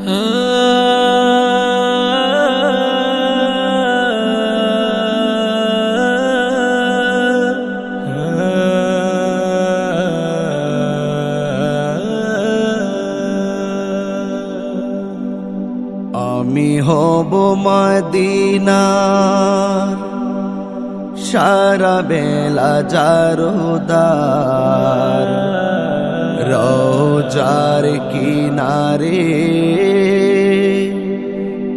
আমি হব মদিনার সারা বেলা জারোদার। রোজার কিনারে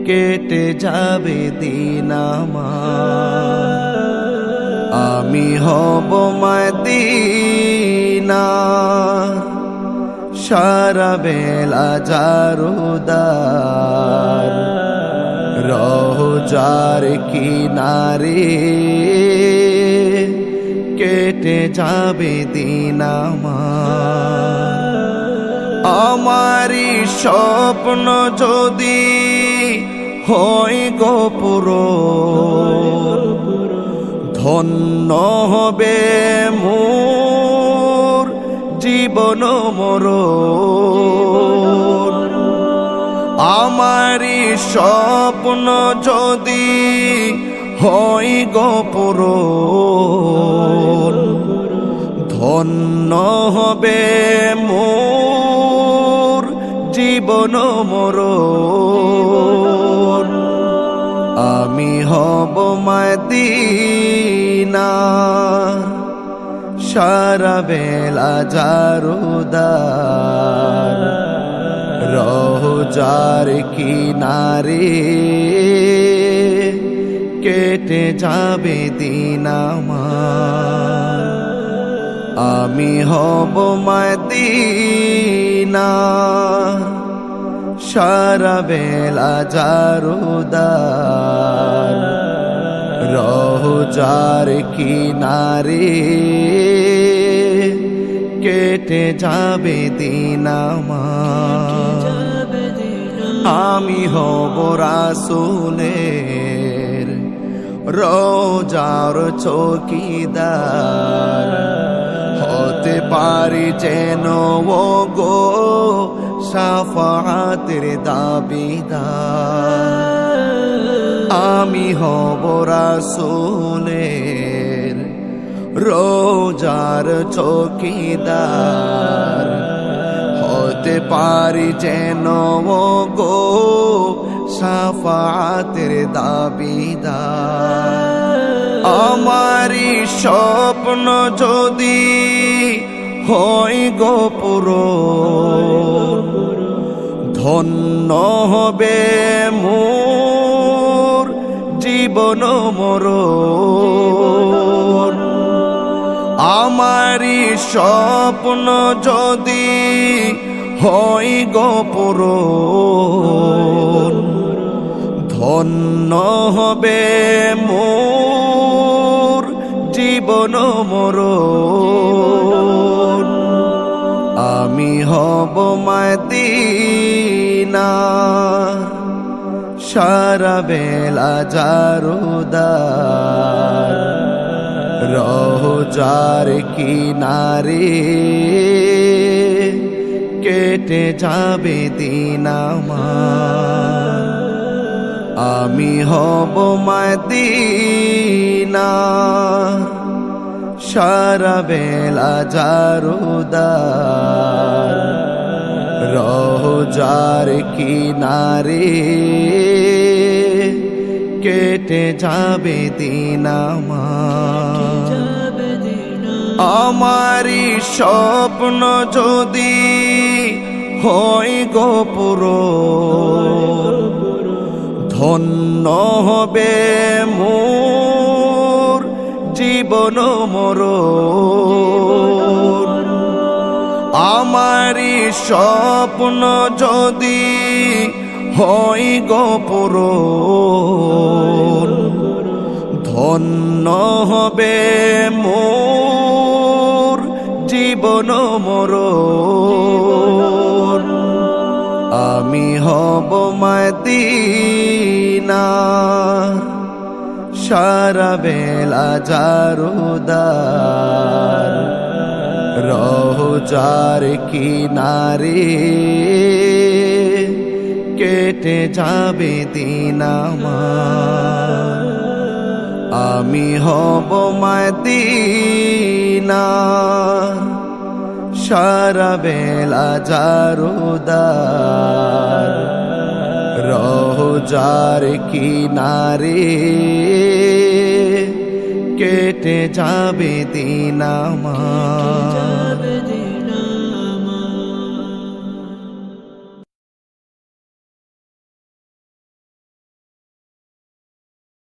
কেটে যাবে দিন আমি হব মদিনার সারা বেলা জারুদার রোজার কিনারে। কেটে যাবে দিন আমারি। স্বপ্ন যদি হয় গোপুর। ধন্য হবে মোর জীবন মর। আমারি স্বপ্ন যদি হয় গোপুর। ধন্য হবে মোর জীবন মর। আমি হব মদিনা। সারা বেলা জারুদার রোজার কিনারে। কেটে যাবে দিন আমি হব মদিনা। সারা বেলা জারুদার রোজার কিনারে কেটে যাবে দিন আমি হব রাসুলের রোজার চৌকিদার। হতে পারি যেন গো সাফাতের দাবিদার। আমি হব রাসুলের রোজার চকিদার। হতে পারি যেন গো সাফাতের দাবিদার। আমারি স্বপ্ন যদি হয় গোপুর ধন্য হবে মোর জীবন মর আমারি স্বপ্ন যদি হয় গোপুর ধন্য হবে মোর জীবন মর আমি হব মদিনা সারা বেলা জারুদার রোজার কিনারে, কেটে যাবে দিন আমি হব মদিনা। সারা বেলা জারুদার রোজার কিনারে কেটে যাবে দিন আমারি। স্বপ্ন যদি হয় গোপুর ধন্য হবে মোর জীবন মর আমারি স্বপ্ন যদি হয় গোপুর ধন্য হবে মোর জীবন মর আমি হব মদিনা, সারা বেলা জারুদার রোজার কিনারে কেটে যাবে দিন আমি হব মাদিনা সারা বেলা জারুদার। রোজার কিনারে কেটে যাবে দিন আমার।